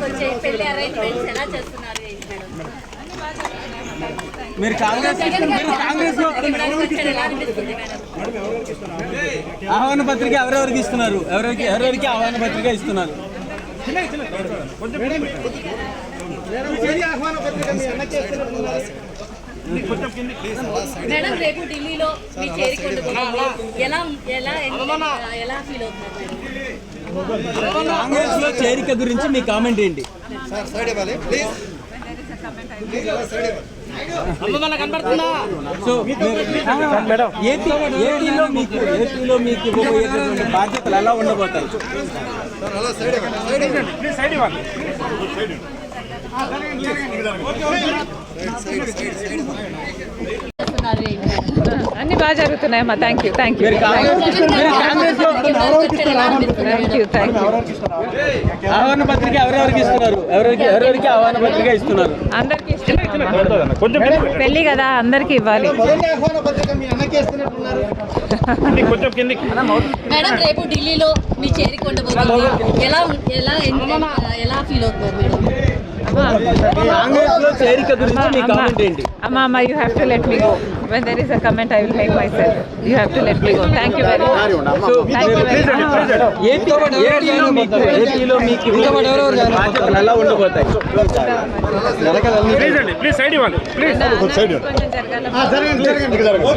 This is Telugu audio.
వచ్చే పెళ్ళి అరేంజ్మెంట్స్ ఎలా చేస్తున్నారు మేడం? మీరు కాంగ్రెస్ మీరు కాంగ్రెస్? ఆహ్వాన పత్రిక ఎవరెవరికి ఇస్తున్నారు? ఎవరెవరికి ఎవరెవరికి ఆహ్వాన పత్రిక ఇస్తున్నారు? మేడం రేపు ఢిల్లీలో మీ ఎలా ఎలా ఎలా ఫీల్ అవుతున్నారు? కాంగ్రెస్లో చేరిక గురించి మీ కామెంట్ ఏంటి? ఏపీలో మీకు ఏపీలో మీకు ఇవ్వబోయేటటువంటి బాధ్యతలు ఎలా ఉండబోతాయి సైడ్ బాగా జరుగుతున్నాయమ్మా thank you thank you thank you thank you ఆహ్వాన పత్రిక ఎవరెవరికి ఇస్తున్నారు? ఎవరెవరికి ఎవరెవరికి ఆహ్వాన పత్రిక ఇస్తున్నారు? అందరికి పెళ్ళి కదా అందరికి ఇవ్వాలి. మేడం రేపు ఢిల్లీలో మీ చేరికొండబోతుంది ఎలా ఎలా ఎలా ఫీల్ మేడం? ఏంటి? అమ్మా అమ్మా you have to let me go when there is a comment I will make myself you have to let me go thank you very much so thank you very much AP ఏపీలో మీకు ఏపీలో మీకు ఇవ్వబోయే బాధ్యతలు ఎలా ఉండబోతాయి ప్లీజ్ సైడ్ ఇవ్వాలి ప్లీజ్ కొంచెం జరగాలి